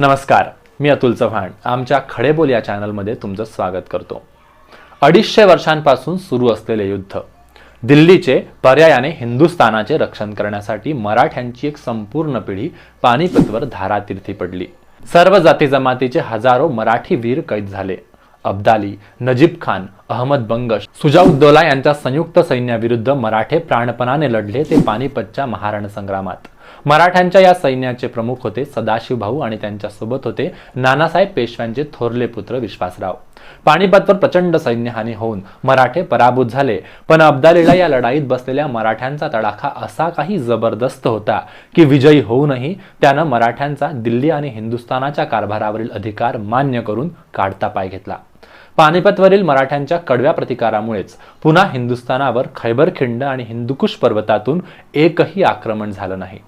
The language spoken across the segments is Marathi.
नमस्कार मी अतुल चव्हाण. आमच्या खडेबोल या चॅनलमध्ये तुमचं स्वागत करतो. अडीचशे वर्षांपासून सुरू असलेले युद्ध दिल्लीचे पर्यायाने हिंदुस्थानाचे रक्षण करण्यासाठी मराठ्यांची एक संपूर्ण पिढी पानिपतवर धारातीर्थी पडली. सर्व जाती जमातीचे हजारो मराठी वीर कैद झाले. अब्दाली नजीब खान अहमद बंगश सुजाउद्दौला यांच्या संयुक्त सैन्याविरुद्ध मराठे प्राणपणाने लढले ते पानिपतच्या महारण संग्रामात मराठ्यांच्या या सैन्याचे प्रमुख होते सदाशिव भाऊ आणि त्यांच्यासोबत होते नानासाहेब पेशव्यांचे थोरले पुत्र विश्वासराव. पानिपतवर प्रचंड सैन्यहानी होऊन मराठे पराभूत झाले. पण अब्दालीला या लढाईत बसलेल्या मराठ्यांचा तडाखा असा काही जबरदस्त होता की विजयी होऊनही त्यानं मराठ्यांचा दिल्ली आणि हिंदुस्थानाच्या कारभारावरील अधिकार मान्य करून काढता पाय घेतला. पानिपतवरील मराठ्यांच्या कडव्या प्रतिकारामुळेच पुन्हा हिंदुस्थानावर खैबर खिंड आणि हिंदुकुश पर्वतातून एकही आक्रमण झालं नाही.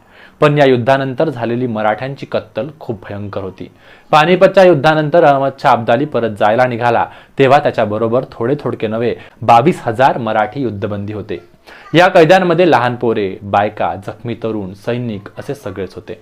पण या युद्धानंतर झालेली मराठ्यांची कत्तल खूप भयंकर होती. पानिपतच्या युद्धानंतर अहमदच्या अब्दाली परत जायला निघाला. तेव्हा त्याच्याबरोबर थोडे थोडके नव्हे बावीस हजार मराठी युद्धबंदी होते. या कैद्यांमध्ये लहान पोरे बायका जखमी तरुण सैनिक असे सगळेच होते.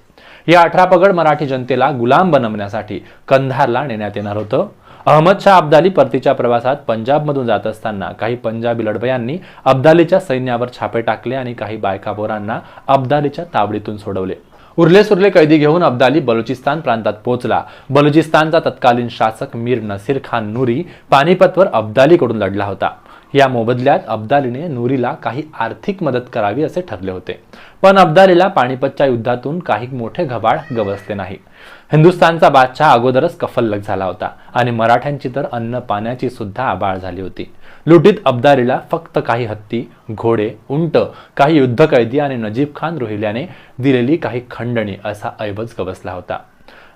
या अठरा पगड मराठी जनतेला गुलाम बनवण्यासाठी कंधारला नेण्यात येणार होतं. अहमद शाह अब्दाली परतीच्या प्रवासात पंजाबमधून जात असताना काही पंजाबी लढवयांनी अब्दालीच्या सैन्यावर छापे टाकले आणि काही बायकाबोरांना अब्दालीच्या ताबडीतून सोडवले. उरले सुरले कैदी घेऊन अब्दाली बलुचिस्तान प्रांतात पोहोचला. बलुचिस्तानचा तत्कालीन शासक मीर नसीर खान नुरी पानिपतवर अब्दालीकडून लढला होता. या मोबदल्यात अब्दालीने नुरीला काही आर्थिक मदत करावी असे ठरले होते. पण अब्दालीला पानिपतच्या युद्धातून काही मोठे घबाड गवसले नाही. हिंदुस्थानचा बादशाह अगोदरच कफल्लक झाला होता आणि मराठ्यांची तर अन्न पाण्याची सुद्धा आबाळ झाली होती. लुटीत अब्दालीला फक्त काही हत्ती घोडे उंट काही युद्धकैदी आणि नजीब खान रोहिल्याने दिलेली काही खंडणी असा ऐवज गवसला होता.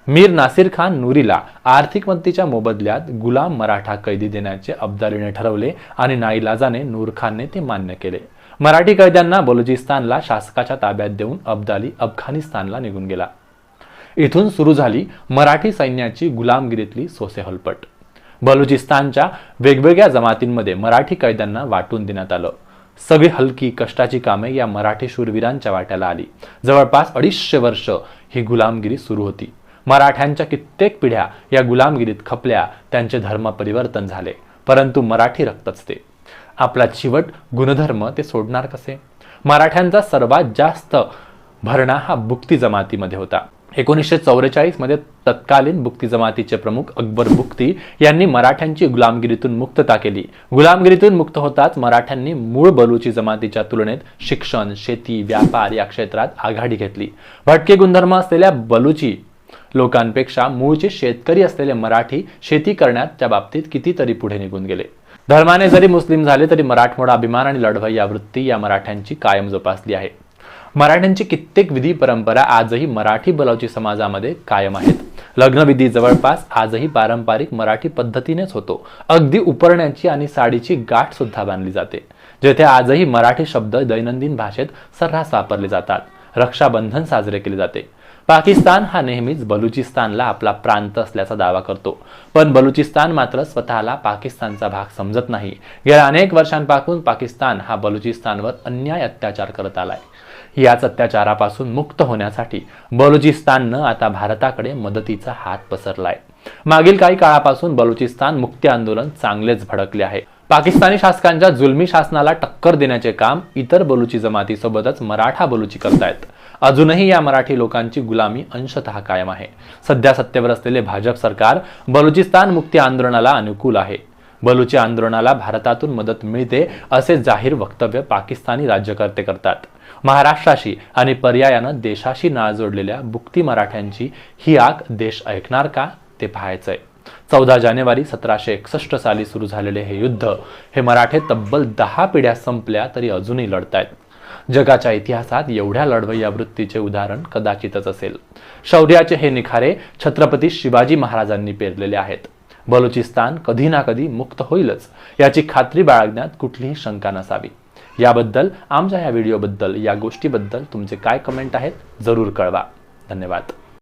मीर नासिर खान नुरीला आर्थिक मदतीच्या मोबदल्यात गुलाम मराठा कैदी देण्याचे अब्दालीने ठरवले आणि नाईलाजाने नूर खानने ते मान्य केले. मराठी कैद्यांना बलुचिस्तानला शासकाच्या ताब्यात देऊन अब्दाली अफगाणिस्तानला निघून गेला. इथून सुरू झाली मराठी सैन्याची गुलामगिरीतली सोसेहलपट. बलुचिस्तानच्या वेगवेगळ्या जमातींमध्ये मराठी कैद्यांना वाटून देण्यात आलं. सगळी हलकी कष्टाची कामे या मराठी शूरवीरांच्या वाट्याला आली. जवळपास अडीचशे वर्ष ही गुलामगिरी सुरू होती. मराठ्यांच्या कित्येक पिढ्या या गुलामगिरीत खपल्या त्यांचे धर्म परिवर्तन झाले. परंतु मराठी रक्तच ते. आपला चिवट गुणधर्म ते सोडणार कसे? मराठ्यांचा सर्वात जास्त भरणा हा बुक्ती जमातीमध्ये होता. एकोणीसशे चौवेचाळीसमध्ये तत्कालीन बुक्ती जमातीचे प्रमुख अकबर बुक्ती यांनी मराठ्यांची गुलामगिरीतून मुक्तता केली. गुलामगिरीतून मुक्त होताच मराठ्यांनी मूळ बलूची जमातीच्या तुलनेत शिक्षण शेती व्यापार या क्षेत्रात आघाडी घेतली. भटके गुणधर्म असलेल्या बलूची लोकांपेक्षा मूळचे शेतकरी असलेले मराठी शेती करण्यात त्या बाबतीत कितीतरी पुढे निघून गेले. धर्माने जरी मुस्लिम झाले तरी मराठमोडा अभिमान आणि लढवई या वृत्ती या मराठ्यांची कायम जोपासली आहे. मराठ्यांची कित्येक विधी परंपरा आजही मराठी बलौची समाजामध्ये कायम आहेत. लग्नविधी जवळपास आजही पारंपरिक मराठी पद्धतीनेच होतो. अगदी उपरण्याची आणि साडीची गाठ सुद्धा बांधली जाते. जेथे आजही मराठी शब्द दैनंदिन भाषेत सर्रास वापरले जातात. रक्षाबंधन साजरे केले जाते. पाकिस्तान हा नेहमीच बलुचिस्तानला आपला प्रांत असल्याचा दावा करतो. पण बलुचिस्तान मात्र स्वतःला पाकिस्तानचा भाग समजत नाही. गेल्या अनेक वर्षांपासून पाकिस्तान हा बलुचिस्तानवर अन्याय अत्याचार करत आलाय. याच अत्याचारापासून मुक्त होण्यासाठी बलुचिस्ताननं आता भारताकडे मदतीचा हात पसरलाय. मागील काही काळापासून बलुचिस्तान मुक्ती आंदोलन चांगलेच भडकले आहे. पाकिस्तानी शासकांच्या जुलमी शासनाला टक्कर देण्याचे काम इतर बलुची जमातीसोबतच मराठा बलुची करतायत. अजूनही या मराठी लोकांची गुलामी अंशतः कायम आहे. सध्या सत्तेवर असलेले भाजप सरकार बलुचिस्तान मुक्ती आंदोलनाला अनुकूल आहे. बलुची आंदोलनाला भारतातून मदत मिळते असे जाहीर वक्तव्य पाकिस्तानी राज्यकर्ते करतात. महाराष्ट्राशी आणि पर्यायानं देशाशी नाळ जोडलेल्या बुक्ती मराठ्यांची ही आग देश ऐकणार का ते पाहायचंय. चौदा जानेवारी सतराशे एकसष्ट साली सुरू झालेले हे युद्ध हे मराठे तब्बल दहा पिढ्या संपल्या तरी अजूनही लढतायत. जगाच्या इतिहासात एवढ्या लढवय्या वृत्तीचे उदाहरण कदाचितच असेल. शौर्याचे हे निखारे छत्रपती शिवाजी महाराजांनी पेरलेले आहेत. बलुचिस्तान कधी ना कधी मुक्त होईलच याची खात्री बाळगण्यात कुठलीही शंका नसावी. याबद्दल आमच्या या व्हिडिओबद्दल या गोष्टीबद्दल तुमचे काय कमेंट आहेत जरूर कळवा. धन्यवाद.